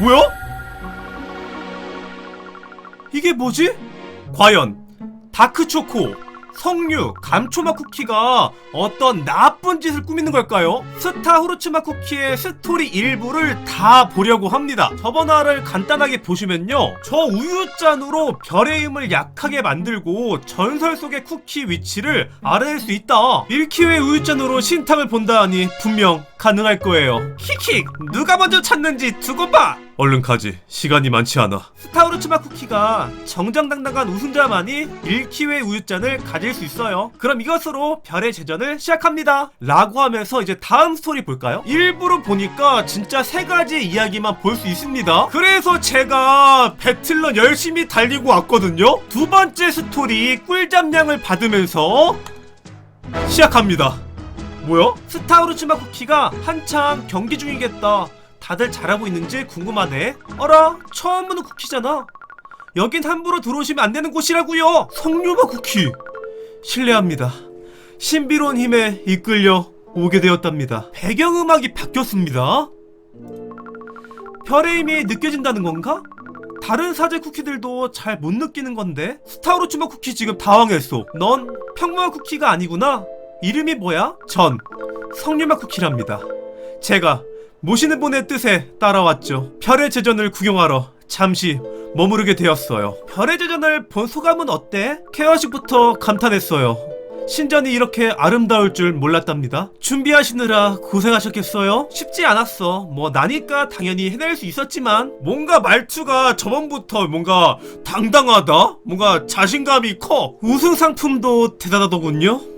뭐야? 이게 뭐지? 과연 다크초코, 석류, 감초맛 쿠키가 어떤 나쁜 짓을 꾸미는 걸까요? 스타 후르츠맛 쿠키의 스토리 일부를 다 보려고 합니다. 저번 화를 간단하게 보시면요. 저 우유잔으로 별의 힘을 약하게 만들고 전설 속의 쿠키 위치를 알아낼 수 있다. 밀키웨이 우유잔으로 신탁을 본다 하니 분명 가능할 거예요. 킥킥! 누가 먼저 찾는지 두고 봐! 얼른 가지. 시간이 많지 않아. 스타우르츠마 쿠키가 정정당당한 우승자만이 밀키웨이 우유잔을 가질 수 있어요. 그럼 이것으로 별의 제전을 시작합니다. 라고 하면서 이제 다음 스토리 볼까요? 일부러 보니까 진짜 세 가지 이야기만 볼 수 있습니다. 그래서 제가 배틀런 열심히 달리고 왔거든요. 두 번째 스토리 꿀잠량을 받으면서 시작합니다. 뭐야? 스타우르츠마 쿠키가 한창 경기 중이겠다. 다들 잘하고 있는지 궁금하네. 어라, 처음 보는 쿠키잖아. 여긴 함부로 들어오시면 안 되는 곳이라고요. 석류마 쿠키. 실례합니다. 신비로운 힘에 이끌려 오게 되었답니다. 배경음악이 바뀌었습니다. 별의 힘이 느껴진다는 건가? 다른 사제 쿠키들도 잘 못 느끼는 건데 스타우르츠마 쿠키 지금 당황했어. 넌 평범한 쿠키가 아니구나. 이름이 뭐야? 전 석류맛 쿠키랍니다. 제가 모시는 분의 뜻에 따라왔죠. 별의 제전을 구경하러 잠시 머무르게 되었어요. 별의 제전을 본 소감은 어때? 케어식부터 감탄했어요. 신전이 이렇게 아름다울 줄 몰랐답니다. 준비하시느라 고생하셨겠어요? 쉽지 않았어. 뭐 나니까 당연히 해낼 수 있었지만 뭔가 말투가 저번부터 뭔가 당당하다? 뭔가 자신감이 커. 우승 상품도 대단하더군요.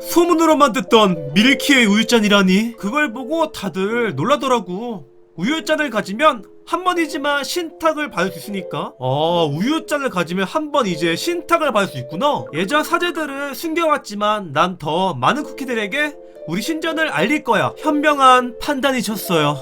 소문으로만 듣던 밀키의 우유잔이라니? 그걸 보고 다들 놀라더라고. 우유잔을 가지면 한 번이지만 신탁을 받을 수 있으니까. 아 우유잔을 가지면 한 번 이제 신탁을 받을 수 있구나. 예전 사제들은 숨겨왔지만 난 더 많은 쿠키들에게 우리 신전을 알릴 거야. 현명한 판단이셨어요.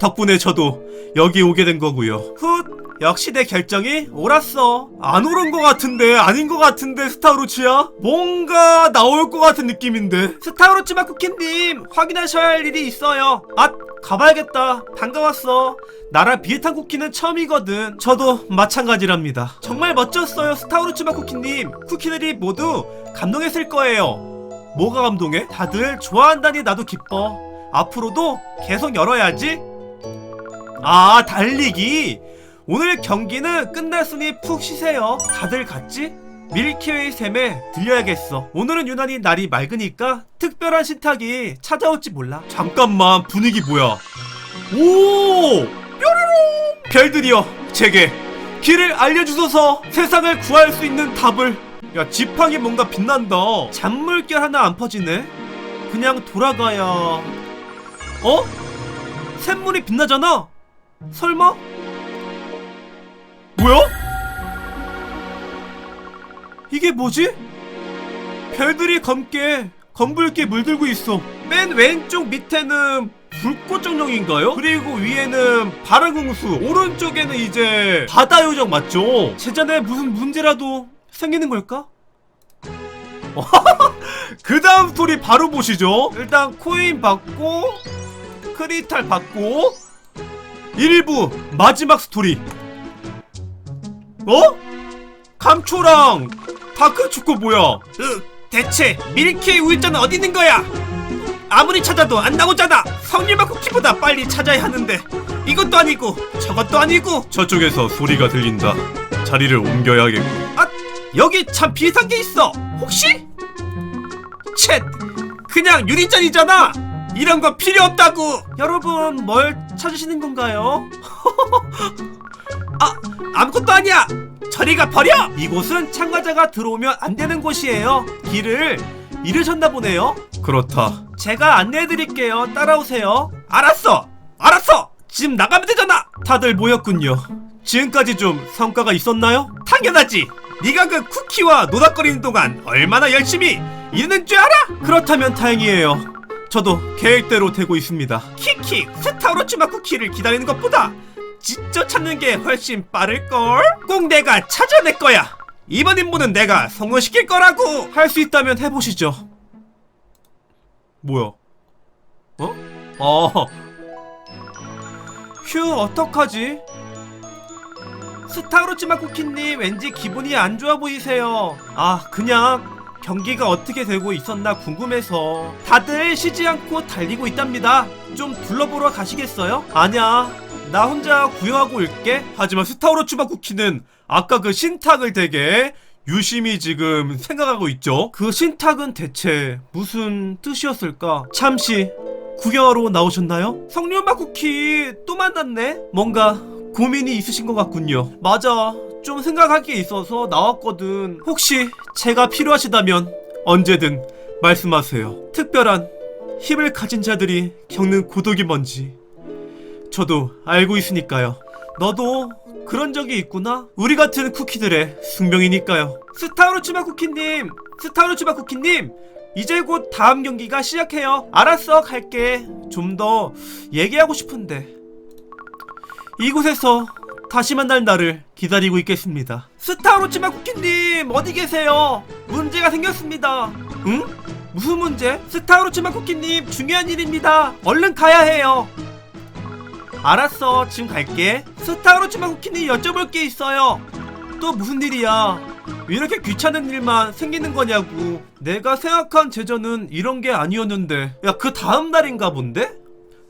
덕분에 저도 여기 오게 된 거고요. 훗 역시 내 결정이 옳았어. 안 옳은 것 같은데 아닌 것 같은데 스타우루치야? 뭔가 나올 것 같은 느낌인데. 스타우루치마 쿠키님 확인하셔야 할 일이 있어요. 아 가봐야겠다. 반가웠어. 나랑 비슷한 쿠키는 처음이거든. 저도 마찬가지랍니다. 정말 멋졌어요 스타우루치마 쿠키님. 쿠키들이 모두 감동했을 거예요. 뭐가 감동해? 다들 좋아한다니 나도 기뻐. 앞으로도 계속 열어야지. 아 달리기 오늘 경기는 끝났으니 푹 쉬세요. 다들 갔지? 밀키웨이 샘에 들려야겠어. 오늘은 유난히 날이 맑으니까 특별한 신탁이 찾아올지 몰라. 잠깐만 분위기 뭐야? 오! 뾰로롱! 별들이여 제게 길을 알려주소서. 세상을 구할 수 있는 답을. 야 지팡이 뭔가 빛난다. 잔물결 하나 안 퍼지네? 그냥 돌아가야. 어? 샘물이 빛나잖아? 설마? 뭐야? 이게 뭐지? 별들이 검게 검붉게 물들고 있어. 맨 왼쪽 밑에는 불꽃 정령인가요? 그리고 위에는 바라궁수, 오른쪽에는 이제 바다 요정 맞죠? 제전에 무슨 문제라도 생기는 걸까? 그 다음 스토리 바로 보시죠. 일단 코인 받고 크리탈 받고 1부 마지막 스토리. 어? 감초랑 다크 축구 뭐야? 대체 밀키 우유자는 어디 있는 거야? 아무리 찾아도 안 나오잖아. 석류맛 쿠키보다 빨리 찾아야 하는데 이것도 아니고 저것도 아니고 저쪽에서 소리가 들린다. 자리를 옮겨야겠군. 아 여기 참 비슷한 게 있어. 혹시? 쳇 그냥 유리잔이잖아. 이런 거 필요 없다고. 여러분 뭘 찾으시는 건가요? 아 아무것도 아니야. 저리가 버려! 이곳은 참가자가 들어오면 안 되는 곳이에요. 길을 잃으셨나 보네요. 그렇다. 제가 안내해드릴게요. 따라오세요. 알았어! 알았어! 지금 나가면 되잖아! 다들 모였군요. 지금까지 좀 성과가 있었나요? 당연하지! 네가 그 쿠키와 노닥거리는 동안 얼마나 열심히 일하는 줄 알아? 그렇다면 다행이에요. 저도 계획대로 되고 있습니다. 키키, 스타우로치마 쿠키를 기다리는 것보다 직접 찾는 게 훨씬 빠를걸? 꼭 내가 찾아낼 거야! 이번 임무는 내가 성공시킬 거라고! 할 수 있다면 해보시죠. 뭐야? 어? 어. 휴 어떡하지? 스타로치마 쿠키님 왠지 기분이 안 좋아 보이세요. 아 그냥 경기가 어떻게 되고 있었나 궁금해서 다들 쉬지 않고 달리고 있답니다. 좀 둘러보러 가시겠어요? 아냐 나 혼자 구경하고 올게. 하지만 스타로치마 쿠키는 아까 그 신탁을 되게 유심히 지금 생각하고 있죠. 그 신탁은 대체 무슨 뜻이었을까? 잠시 구경하러 나오셨나요? 성류마 쿠키 또 만났네? 뭔가 고민이 있으신 것 같군요. 맞아. 좀 생각할 게 있어서 나왔거든. 혹시 제가 필요하시다면 언제든 말씀하세요. 특별한 힘을 가진 자들이 겪는 고독이 뭔지 저도 알고 있으니까요. 너도 그런 적이 있구나? 우리 같은 쿠키들의 숙명이니까요. 스타로츠마 쿠키님! 스타로츠마 쿠키님! 이제 곧 다음 경기가 시작해요. 알았어, 갈게. 좀 더 얘기하고 싶은데. 이곳에서 다시 만날 날을 기다리고 있겠습니다. 스타로치마 쿠키님 어디 계세요? 문제가 생겼습니다. 응? 무슨 문제? 스타로치마 쿠키님 중요한 일입니다. 얼른 가야 해요. 알았어, 지금 갈게. 스타로치마 쿠키님 여쭤볼 게 있어요. 또 무슨 일이야? 왜 이렇게 귀찮은 일만 생기는 거냐고. 내가 생각한 제전은 이런 게 아니었는데. 야, 그 다음 날인가 본데?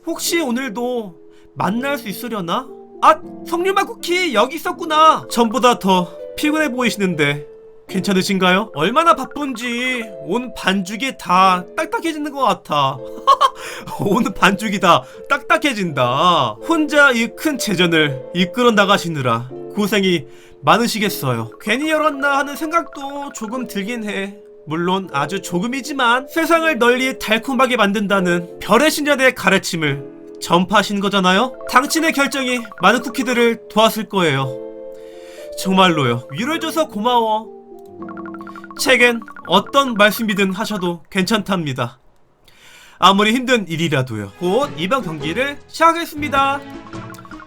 혹시 오늘도 만날 수 있으려나? 아, 성류마 쿠키 여기 있었구나. 전보다 더 피곤해 보이시는데 괜찮으신가요? 얼마나 바쁜지 온 반죽이 다 딱딱해지는 것 같아. 온 반죽이 다 딱딱해진다. 혼자 이 큰 재전을 이끌어 나가시느라 고생이 많으시겠어요. 괜히 열었나 하는 생각도 조금 들긴 해. 물론 아주 조금이지만 세상을 널리 달콤하게 만든다는 별의 신전의 가르침을 전파하신 거잖아요? 당신의 결정이 많은 쿠키들을 도왔을 거예요. 정말로요. 위로해줘서 고마워. 책엔 어떤 말씀이든 하셔도 괜찮답니다. 아무리 힘든 일이라도요. 곧 이번 경기를 시작하겠습니다.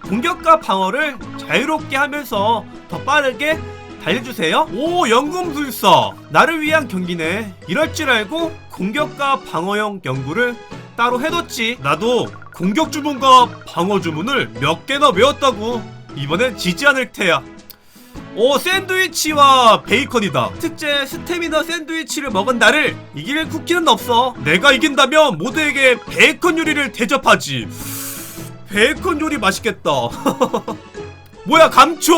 공격과 방어를 자유롭게 하면서 더 빠르게 달려주세요. 오, 연금술사. 나를 위한 경기네. 이럴 줄 알고 공격과 방어형 연구를 따로 해뒀지. 나도 공격 주문과 방어 주문을 몇 개나 외웠다고. 이번엔 지지 않을 테야. 오 샌드위치와 베이컨이다. 특제 스테미너 샌드위치를 먹은 나를 이길 쿠키는 없어. 내가 이긴다면 모두에게 베이컨 요리를 대접하지. 베이컨 요리 맛있겠다. 뭐야 감초.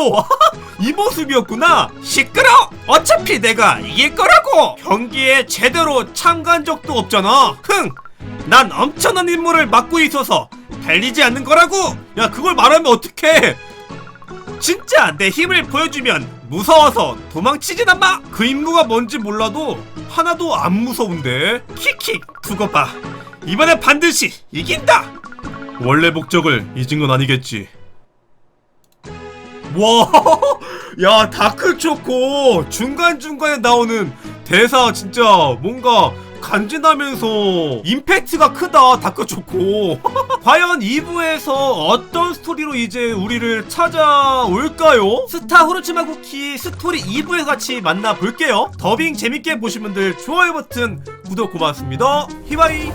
이 모습이었구나. 시끄러! 어차피 내가 이길 거라고. 경기에 제대로 참가한 적도 없잖아. 흥난 엄청난 임무를 맡고 있어서 달리지 않는 거라고. 야 그걸 말하면 어떡해 진짜 내 힘을 보여주면 무서워서 도망치진 않마? 그 임무가 뭔지 몰라도 하나도 안 무서운데? 킥킥 두고 봐. 이번엔 반드시 이긴다! 원래 목적을 잊은 건 아니겠지. 와 야 다크 초코 중간 중간에 나오는 대사 진짜 뭔가 간지나면서 임팩트가 크다 다크초코. 과연 2부에서 어떤 스토리로 이제 우리를 찾아올까요? 스타 후르츠마 쿠키 스토리 2부에서 같이 만나볼게요. 더빙 재밌게 보신 분들 좋아요 버튼 구독 고맙습니다. 히바이